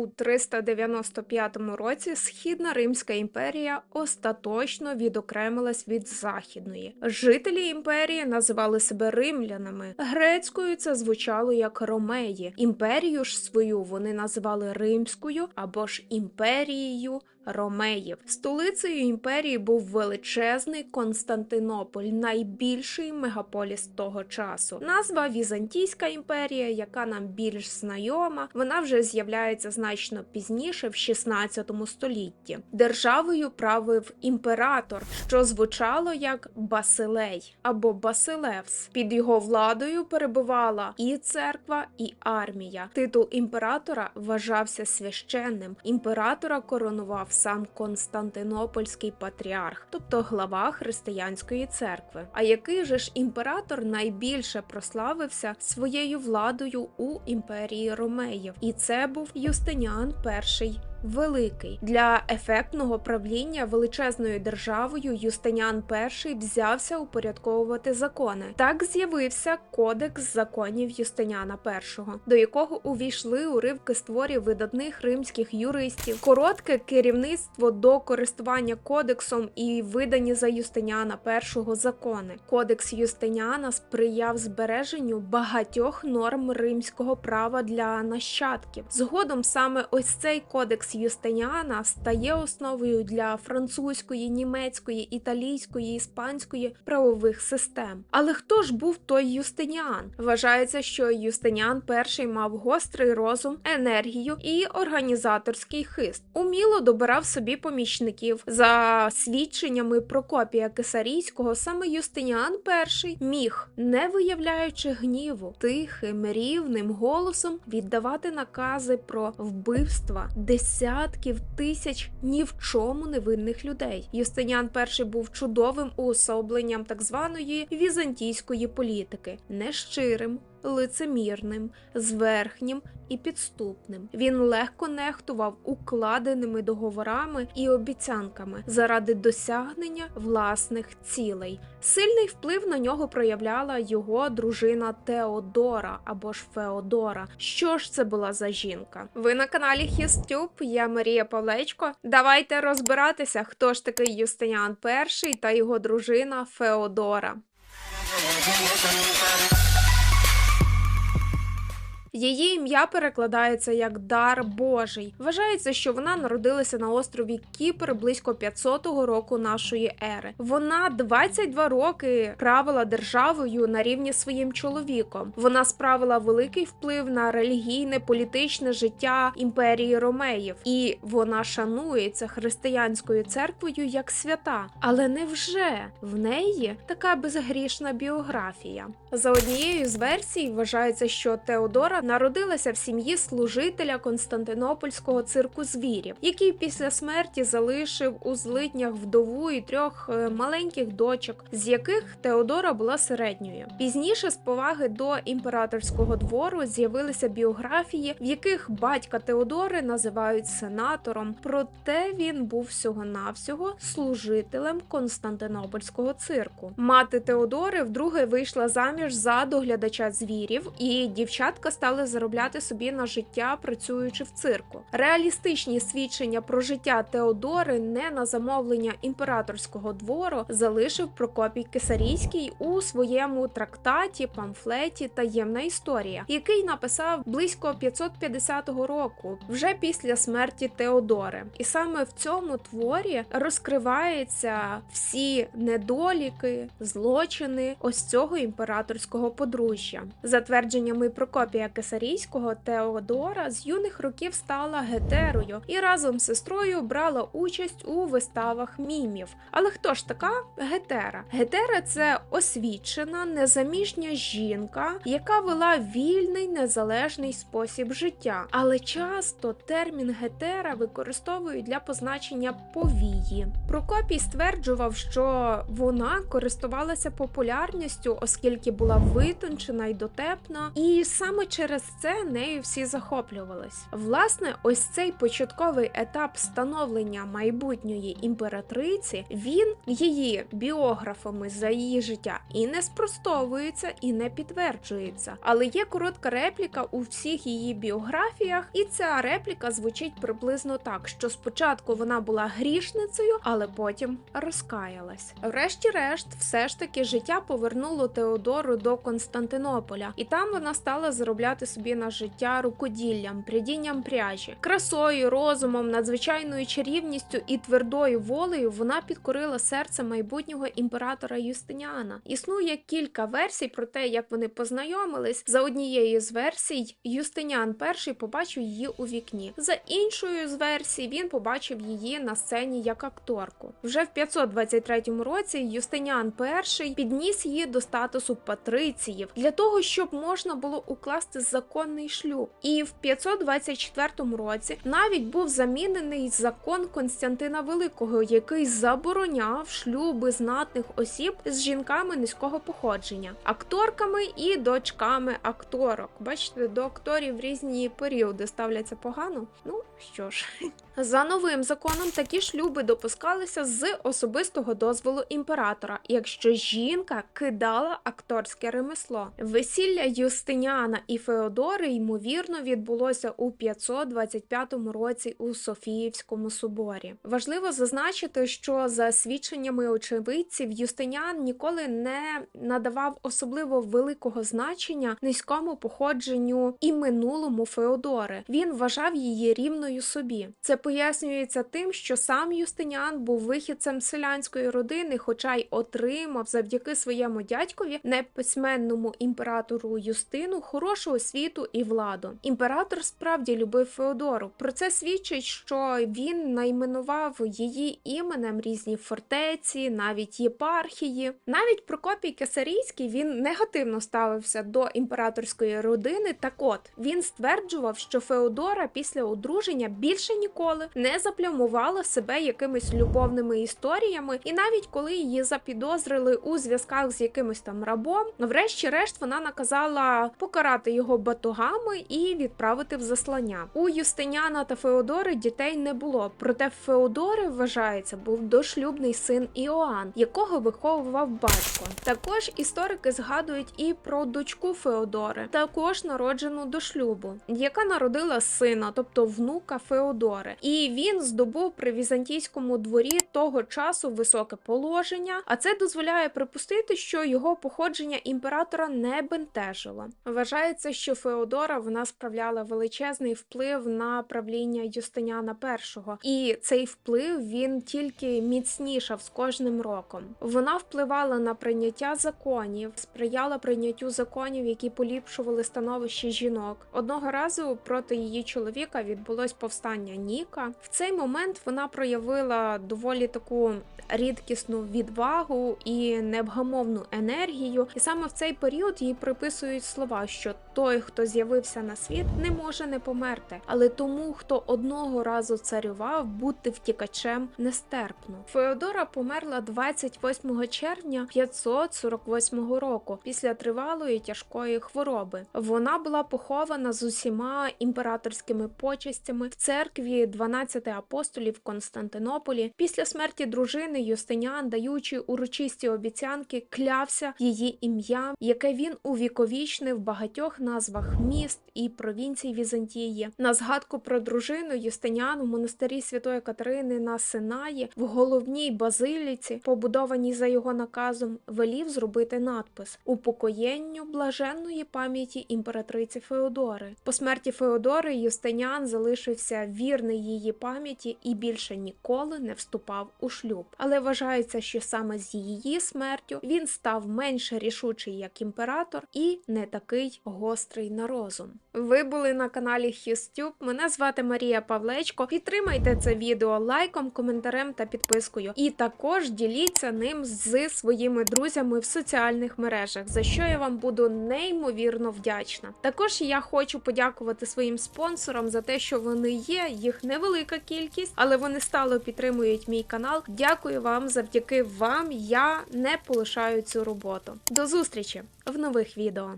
У 395 році Східна Римська імперія остаточно відокремилась від західної. Жителі імперії називали себе римлянами. Грецькою це звучало як ромеї. Імперію ж свою вони називали римською або ж імперією. Ромеїв столицею імперії був величезний Константинополь, найбільший мегаполіс того часу. Назва Візантійська імперія, яка нам більш знайома, вона вже з'являється значно пізніше, в 16 столітті. Державою правив імператор, що звучало як Басилей або Басилевс. Під його владою перебувала і церква, і армія. Титул імператора вважався священним. Імператора коронував сам Константинопольський патріарх, тобто глава християнської церкви. А який же ж імператор найбільше прославився своєю владою у імперії Ромеїв? І це був Юстиніан І Великий для ефектного правління величезною державою Юстиніан І взявся упорядковувати закони. Так з'явився Кодекс законів Юстиніана І, до якого увійшли уривки створів видатних римських юристів, коротке керівництво до користування кодексом і видані за Юстиніана І закони. Кодекс Юстиніана сприяв збереженню багатьох норм римського права для нащадків. Згодом саме ось цей кодекс Юстиніана стає основою для французької, німецької, італійської, іспанської правових систем. Але хто ж був той Юстиніан? Вважається, що Юстиніан І мав гострий розум, енергію і організаторський хист. Уміло добирав собі помічників. За свідченнями Прокопія Кесарійського, саме Юстиніан І міг, не виявляючи гніву, тихим, рівним голосом віддавати накази про вбивства десятків тисяч ні в чому невинних людей. Юстиніан І був чудовим уособленням так званої візантійської політики, нещирим, лицемірним, зверхнім і підступним. Він легко нехтував укладеними договорами і обіцянками заради досягнення власних цілей. Сильний вплив на нього проявляла його дружина Теодора або ж Феодора. Що ж це була за жінка? Ви на каналі Хістюб, я Марія Павлечко. Давайте розбиратися, хто ж такий Юстиніан І та його дружина Феодора. Її ім'я перекладається як дар Божий. Вважається, що вона народилася на острові Кіпр близько 500-го року нашої ери. Вона 22 роки правила державою на рівні своїм чоловіком. Вона справила великий вплив на релігійне політичне життя імперії Ромеїв, і вона шанується християнською церквою як свята. Але невже в неї така безгрішна біографія? За однією з версій вважається, що Теодора народилася в сім'ї служителя Константинопольського цирку звірів, який після смерті залишив у злиднях вдову і трьох е, маленьких дочок, з яких Теодора була середньою. Пізніше з поваги до імператорського двору з'явилися біографії, в яких батька Теодори називають сенатором, проте він був всього-навсього служителем Константинопольського цирку. Мати Теодори вдруге вийшла заміж за доглядача звірів, і дівчатка стали заробляти собі на життя, працюючи в цирку. Реалістичні свідчення про життя Теодори не на замовлення імператорського двору залишив Прокопій Кисарійський у своєму трактаті, памфлеті Таємна історія, який написав близько 550 року, вже після смерті Теодори. І саме в цьому творі розкриваються всі недоліки, злочини ось цього імператорського подружжя. За твердженнями Прокопія Кесарійського Теодора з юних років стала гетерою і разом з сестрою брала участь у виставах мімів. Але хто ж така гетера? Гетера це освічена, незаміжня жінка, яка вела вільний незалежний спосіб життя. Але часто термін гетера використовують для позначення повії. Прокопій стверджував, що вона користувалася популярністю, оскільки була витончена й дотепна, і саме через через це нею всі захоплювались. Власне, ось цей початковий етап становлення майбутньої імператриці він її біографами за її життя і не спростовується, і не підтверджується. Але є коротка репліка у всіх її біографіях, і ця репліка звучить приблизно так: що спочатку вона була грішницею, але потім розкаялась. Врешті-решт, все ж таки, життя повернуло Теодору до Константинополя, і там вона стала заробляти собі на життя рукоділлям, прядінням пряжі, красою, розумом, надзвичайною чарівністю і твердою волею вона підкорила серце майбутнього імператора Юстиніана. Існує кілька версій про те, як вони познайомились. За однією з версій, Юстиніан І побачив її у вікні. За іншою з версій, він побачив її на сцені як акторку. Вже в 523 році Юстиніан І підніс її до статусу патриціїв для того, щоб можна було укласти законний шлюб. І в 524 році навіть був замінений закон Константина Великого, який забороняв шлюби знатних осіб з жінками низького походження, акторками і дочками акторок. Бачите, до акторів різні періоди ставляться погано. Ну що ж. За новим законом такі шлюби допускалися з особистого дозволу імператора, якщо жінка кидала акторське ремесло. Весілля Юстиніана і Феодори ймовірно відбулося у 525 році у Софіївському соборі. Важливо зазначити, що за свідченнями очевидців Юстиніан ніколи не надавав особливо великого значення низькому походженню і минулому Феодори. Він вважав її рівною собі. Це пояснюється тим, що сам Юстиніан був вихідцем селянської родини, хоча й отримав завдяки своєму дядькові неписьменному імператору Юстину хорошу освіту і владу. Імператор справді любив Феодору. Про це свідчить, що він найменував її іменем різні фортеці, навіть єпархії. Навіть Прокопій Кесарійський він негативно ставився до імператорської родини. Так от він стверджував, що Феодора після одруження більше ніколи не заплямувала себе якимись любовними історіями, і навіть коли її запідозрили у зв'язках з якимось там рабом, врешті-решт вона наказала покарати його батогами і відправити в заслання. У Юстиніана та Феодори дітей не було. Проте Феодори вважається був дошлюбний син Іоанн, якого виховував батько. Також історики згадують і про дочку Феодори, також народжену до шлюбу, яка народила сина, тобто внука Феодори. І він здобув при візантійському дворі того часу високе положення, а це дозволяє припустити, що його походження імператора не бентежило. Вважається, що Феодора вона справляла величезний вплив на правління Юстиніана І, і цей вплив він тільки міцнішав з кожним роком. Вона впливала на прийняття законів, сприяла прийняттю законів, які поліпшували становище жінок. Одного разу проти її чоловіка відбулось повстання Ніка. В цей момент вона проявила доволі таку рідкісну відвагу і невгамовну енергію. І саме в цей період їй приписують слова, що той, хто з'явився на світ, не може не померти, але тому, хто одного разу царював, бути втікачем нестерпно. Феодора померла 28 червня 548 року після тривалої тяжкої хвороби. Вона була похована з усіма імператорськими почестями в церкві 12 апостолів в Константинополі. Після смерті дружини Юстиніан, даючи урочисті обіцянки, клявся її ім'ям, яке він увіковічнив в багатьох назвах міст і провінцій Візантії. На згадку про дружину Юстиніан у монастирі Святої Катерини на Синаї в головній базиліці, побудованій за його наказом, велів зробити надпис упокоєнню блаженної пам'яті імператриці Феодори. По смерті Феодори Юстиніан залишився вірний її пам'яті і більше ніколи не вступав у шлюб. Але вважається, що саме з її смертю він став менш рішучий як імператор і не такий гострий на розум. Ви були на каналі Хістюб. Мене звати Марія Павлечко. Підтримайте це відео лайком, коментарем та підпискою. І також діліться ним з своїми друзями в соціальних мережах, за що я вам буду неймовірно вдячна. Також я хочу подякувати своїм спонсорам за те, що вони є. Їх невелика кількість, але вони стало підтримують мій канал. Дякую вам завдяки вам. Я не полишаю цю роботу. До зустрічі в нових відео.